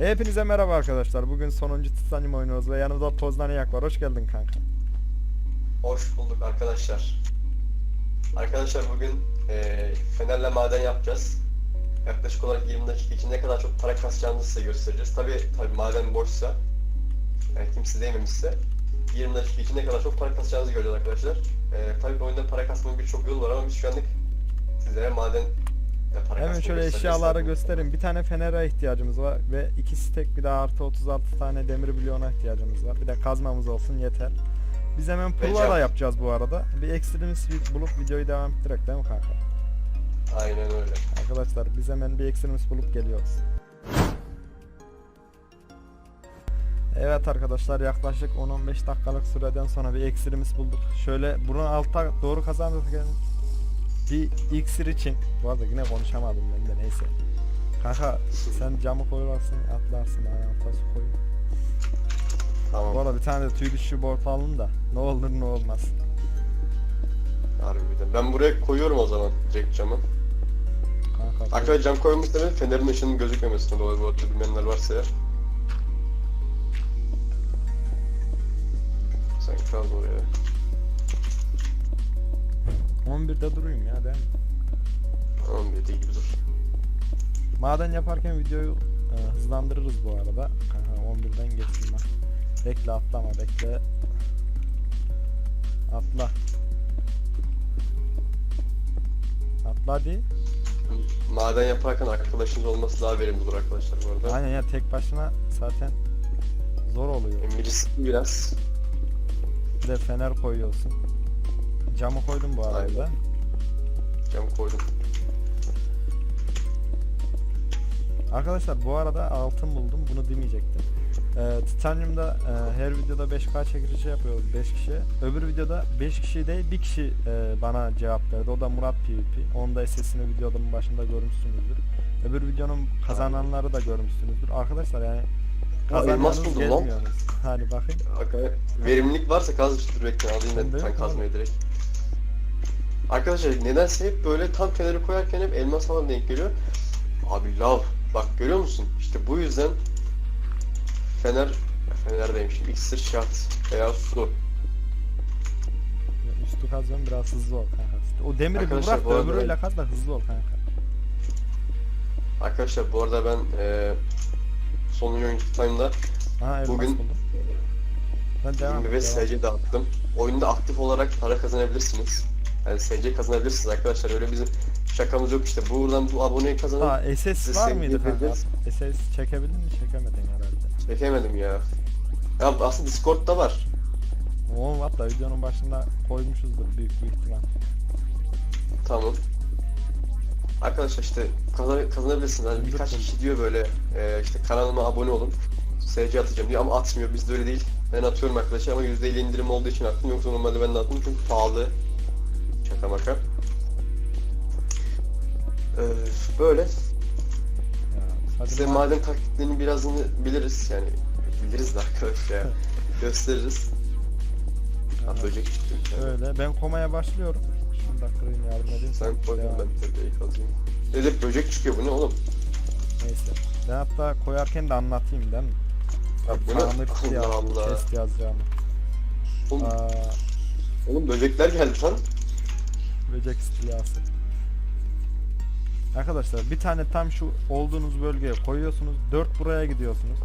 Hepinize merhaba arkadaşlar. Bugün sonuncu Titanium oynuyoruz ve yanımda Tozlaniyak var. Hoş geldin kanka. Hoş bulduk arkadaşlar. Arkadaşlar bugün eee Fener'le maden yapacağız. Yaklaşık olarak 20 dakika içinde ne kadar çok para kasacağımızı size göstereceğiz. Tabi tabi maden boşsa, yani kimse değmemişse 20 dakika içinde ne kadar çok para kasacağımızı göreceğiz arkadaşlar. Eee tabi oyunda para kasmanın birçok yolu var ama biz şu anlık sizlere maden para Hemen şöyle eşyaları göstereyim. Bir tane fenere ihtiyacımız var ve iki stek bir de artı 36 tane demir bloğuna ihtiyacımız var. Bir de kazmamız olsun yeter. Biz hemen cam. yapacağız bu arada. Bir bir bulup videoyu devam ettirek değil mi kanka? Aynen öyle. Arkadaşlar biz hemen bir ekstremist bulup geliyoruz. Evet arkadaşlar yaklaşık 10-15 dakikalık süreden sonra bir ekstremist bulduk. Şöyle bunu alta doğru kazanırken bir iksir için bu arada yine konuşamadım ben de neyse. Kanka sen camı koyarsın atlarsın ayağına su koy. Tamam. Bu arada bir tane de tüy düşü bolt alın da ne olur ne olmaz. Harbiden. Ben buraya koyuyorum o zaman direkt camı. Kanka Arkadaşlar cam koymuş sebebi fenerin ışığının gözükmemesine dolayı bu arada bilmeyenler varsa eğer. Sen kal oraya. 11'de duruyum ya değil mi? Tamam dediği gibi dur. Maden yaparken videoyu e, hızlandırırız bu arada. Kanka 11'den geçsin ben. Bekle atlama bekle. Atla. Atla hadi. Maden yaparken arkadaşınız olması daha verimli olur arkadaşlar bu arada. Aynen ya tek başına zaten zor oluyor. Birisi biraz. Bir de fener koyuyorsun. Camı koydum bu arada. Aynen. Cam koydum. Arkadaşlar bu arada altın buldum. Bunu demeyecektim. Ee, Titanium'da e, her videoda 5K çekilişi yapıyoruz 5 kişi. Öbür videoda 5 kişi değil bir kişi e, bana cevap verdi. O da Murat PvP. Onu da sesini videonun başında görmüşsünüzdür. Öbür videonun kazananları da görmüşsünüzdür. Arkadaşlar yani elmas kazanmanız buldum lan. gelmiyorsunuz. Hadi bakayım. Arkadaşlar verimlilik varsa kaz dur bekle alayım ben abi. kazmayı direkt. Arkadaşlar nedense hep böyle tam feneri koyarken hep elmas falan denk geliyor. Abi lav. Bak görüyor musun? İşte bu yüzden fener fener demişim. İksir şart veya su. Üstü kazıyorum biraz hızlı ol kanka. O demiri bir Arkadaşlar, bırak bu da öbürüyle kaz da hızlı ol kanka. Arkadaşlar bu arada ben eee son oyun time'da Bugün-. Ben devam 25 et, devam. SC dağıttım. Oyunda aktif olarak para kazanabilirsiniz. Yani SC kazanabilirsiniz arkadaşlar. Öyle bizim şakamız yok işte. Buradan bu aboneyi kazanıp Aa SS var mıydı kanka? SS çekebildin mi? Çekemedin herhalde. çekemedim ya. Ya aslında Discord'da var. Oğlum hatta videonun başında koymuşuzdur büyük bir ihtimal. Tamam. Arkadaşlar işte kazan kazanabilirsiniz. Hani birkaç kişi diyor böyle e, işte kanalıma abone olun. SC atacağım diyor ama atmıyor. Bizde öyle değil. Ben atıyorum arkadaşlar ama %50 indirim olduğu için attım. Yoksa normalde ben de attım çünkü pahalı. Şaka maka. Ee, böyle. Hadi Size ma- maden taktiklerini birazını biliriz yani. Biliriz de arkadaş ya. Gösteririz. Ha, Evet, böcek çıktı. Şöyle ben komaya başlıyorum. Şunu da kırayım yardım edeyim. Sen koy ben et. tepeyi kazayım. Evet böcek çıkıyor bu ne oğlum? Neyse. Ben hatta koyarken de anlatayım değil mi? Ya bu ne? Allah Allah. test yazacağımı. Oğlum, Aa, oğlum böcekler geldi lan. Böcek istilası. Arkadaşlar bir tane tam şu olduğunuz bölgeye koyuyorsunuz. 4 buraya gidiyorsunuz.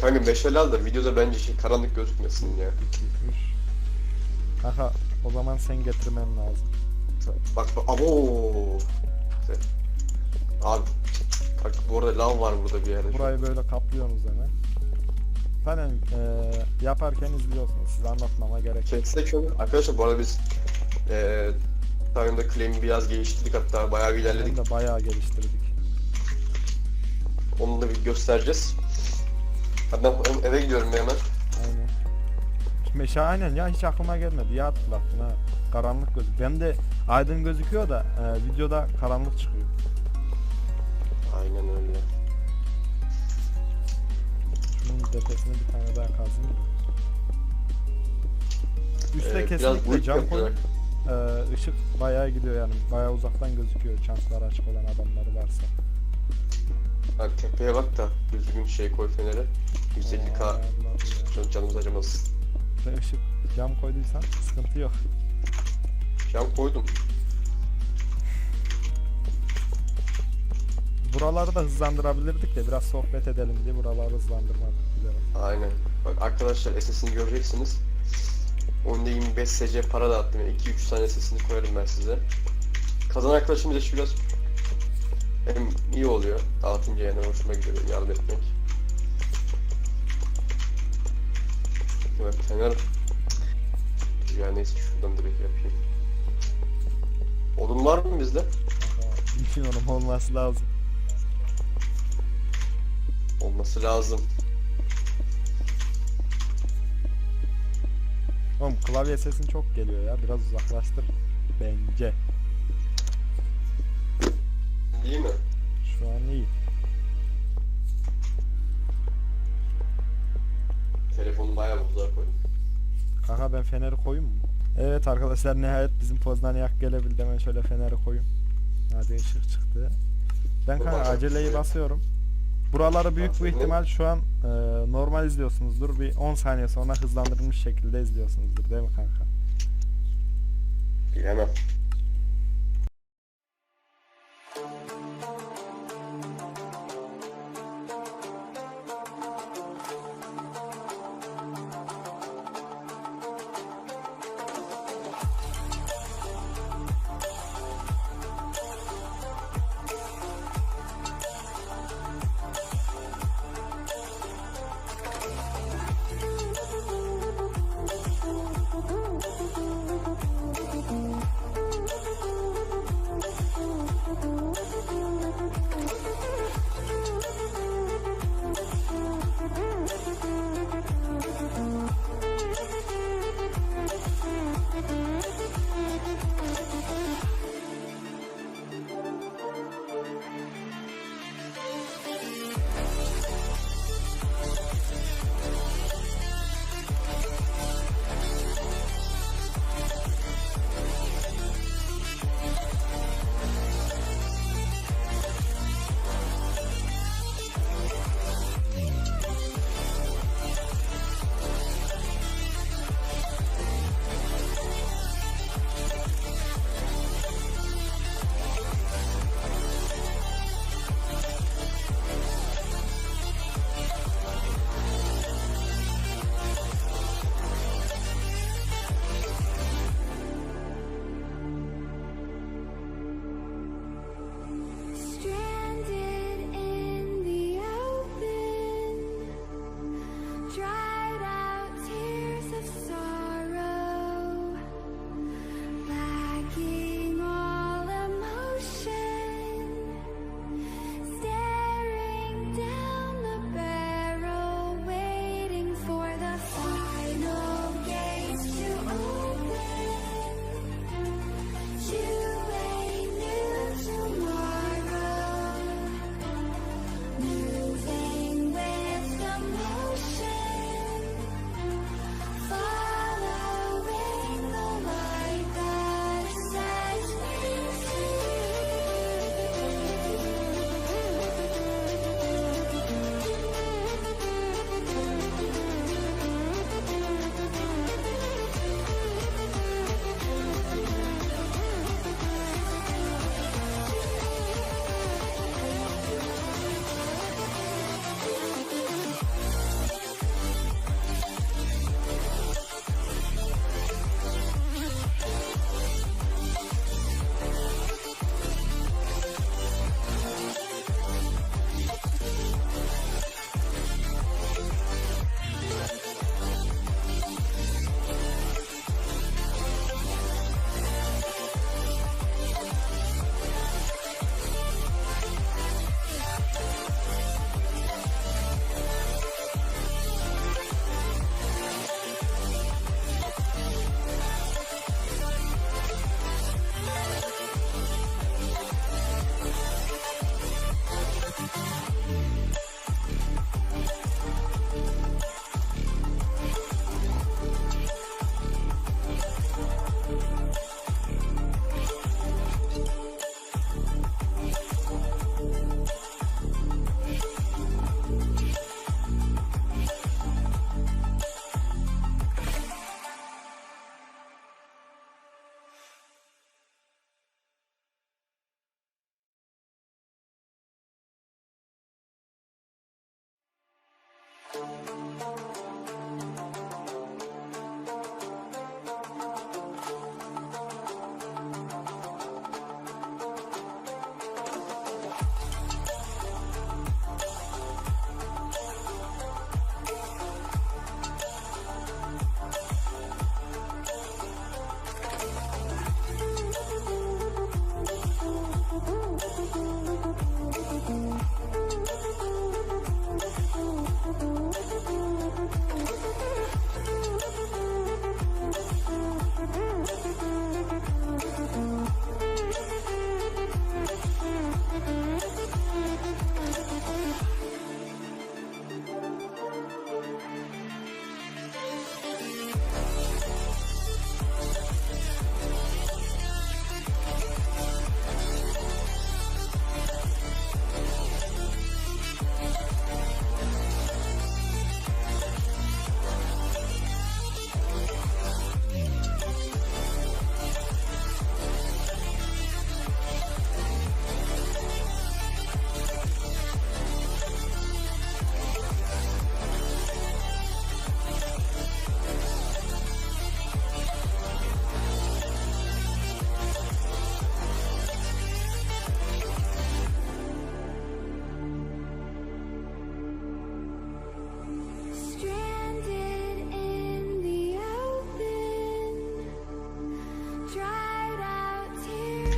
Kanka meşale al da videoda bence şey karanlık gözükmesin ya. 2, 3. Kanka o zaman sen getirmen lazım. Bak bak abo. Abi bak bu arada lav var burada bir yerde. Burayı böyle kaplıyorsunuz hemen. Zaten eee, yaparken izliyorsunuz. Size anlatmama gerek yok. Kömür. Arkadaşlar bu arada biz eee Time'da claim'i biraz geliştirdik hatta bayağı bir ilerledik. Hem de bayağı geliştirdik. Onu da bir göstereceğiz. Hadi ben eve gidiyorum bir hemen. Aynen. Meşe aynen ya hiç aklıma gelmedi. Ya hatırlattın ha. Karanlık göz. Ben de aydın gözüküyor da eee, videoda karanlık çıkıyor. Aynen öyle. Şunun tepesine bir tane daha kazayım. mı? Üste biraz kesinlikle cam koyun. Eee ışık bayağı gidiyor yani. Bayağı uzaktan gözüküyor. Çansları açık olan adamları varsa. Abi tepeye bak da düzgün şey koy feneri. 150k Allah Allah. can- canımız acımaz. Sen ışık cam koyduysan sıkıntı yok. Cam koydum. Buraları da hızlandırabilirdik de biraz sohbet edelim diye buraları hızlandırmadık. Aynen. Bak arkadaşlar SS'ini göreceksiniz. Onda 25 SC para dağıttım. Yani 2-3 tane SS'ini koyarım ben size. Kazanan arkadaşım bir de şu biraz hem iyi oluyor. Dağıtınca yani hoşuma gidiyor yardım etmek. Evet Fener. Ya neyse şuradan direkt yapayım. Odun var mı bizde? Bilmiyorum olması lazım. Olması lazım. Oğlum klavye sesin çok geliyor ya. Biraz uzaklaştır. Bence. Değil mi? Şu an iyi. Telefonu bayağı uzağa koydum. Kanka ben feneri koyayım mı? Evet arkadaşlar nihayet bizim Poznaniyak gelebildi. Hemen şöyle feneri koyayım. Hadi ışık çıktı. Ben kanka aceleyi basıyorum. Buraları büyük bir ihtimal şu an e, normal izliyorsunuzdur. Bir 10 saniye sonra hızlandırılmış şekilde izliyorsunuzdur değil mi kanka? Bilemem.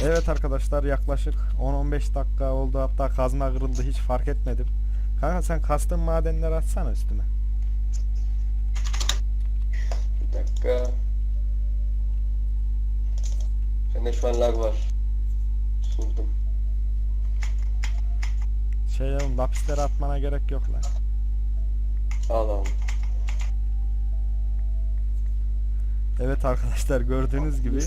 Evet arkadaşlar yaklaşık 10-15 dakika oldu hatta kazma kırıldı hiç fark etmedim. Kanka sen kastın madenleri atsana üstüme. Bir dakika. Sende şu an lag var. Sundum. Şey oğlum lapisleri atmana gerek yok lan. Al al. Evet arkadaşlar gördüğünüz gibi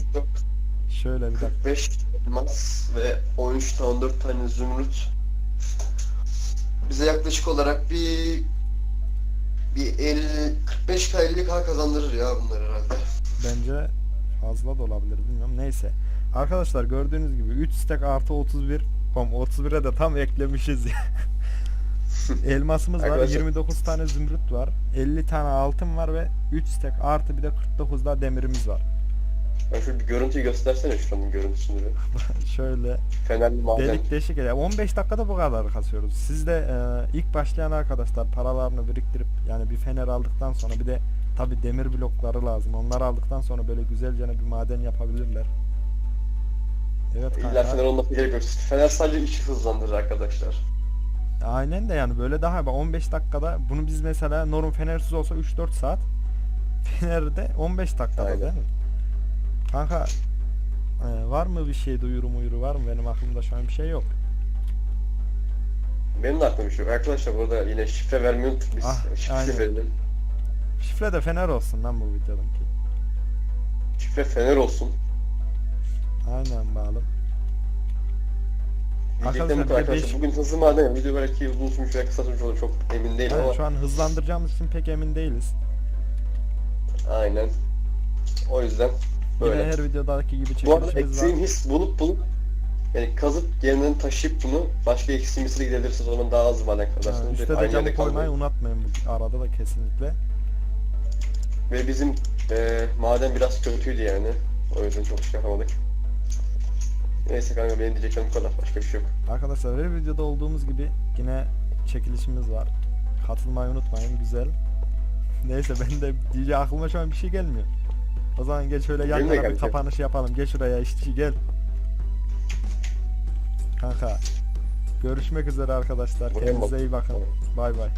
şöyle bir dakika. 45 elmas ve 13 tane 14 tane zümrüt. Bize yaklaşık olarak bir bir 50 45 k 50 k kazandırır ya bunlar herhalde. Bence fazla da olabilir bilmiyorum. Neyse. Arkadaşlar gördüğünüz gibi 3 stack artı 31 Kom 31'e de tam eklemişiz ya. Elmasımız var, Arkadaşlar- 29 tane zümrüt var, 50 tane altın var ve 3 stack artı bir de 49 da demirimiz var. Ben şu bir görüntüyü göstersene şuranın görüntüsünü bir. Şöyle Fenerli maden. delik deşik ya 15 dakikada bu kadar kasıyoruz. Siz de e, ilk başlayan arkadaşlar paralarını biriktirip yani bir fener aldıktan sonra bir de tabi demir blokları lazım. Onları aldıktan sonra böyle güzelce bir maden yapabilirler. Evet İlla kanka. fener olması gerek yok. Fener sadece işi hızlandırır arkadaşlar. Aynen de yani böyle daha bak 15 dakikada bunu biz mesela normal fenersiz olsa 3-4 saat Fener'de 15 dakikada Aynen. değil mi? Kanka e, var mı bir şey duyuru muyuru var mı? Benim aklımda şu an bir şey yok. Benim de aklımda bir şey yok. Arkadaşlar burada yine şifre unuttuk biz. Ah, şifre aynen. verelim. Şifre de Fener olsun lan bu videodaki. Şifre fener olsun. Aynen bağlı. Diyeceklerim Arkadaşlar bu bir kadar de arkadaşlar. beş- Bugün hızlı maden video belki uzun sürmüş veya kısa sürmüş olur çok emin değilim Yani ama şu an hızlandıracağımız için pek emin değiliz. aynen. O yüzden Yine böyle. her videodaki gibi Bu arada çekilişimiz var. eksiğin his bulup bulup yani kazıp yeniden taşıyıp bunu başka eksiğimizi gidebilirsiniz o zaman daha az Ha, kazanırsınız. üstte Hep de camı koymayı unutmayın bu arada da kesinlikle. Ve bizim e, maden biraz kötüydü yani. O yüzden çok şey yapamadık. Neyse kanka benim diyeceklerim bu kadar. Başka bir şey yok. Arkadaşlar her videoda olduğumuz gibi yine çekilişimiz var. Katılmayı unutmayın güzel. Neyse ben de diyeceğim aklıma şu an bir şey gelmiyor. O zaman geç şöyle yan yana bir kapanış yapalım. Geç şuraya işçi gel. Kanka. Görüşmek üzere arkadaşlar. Kendinize iyi bakın. Bay bay.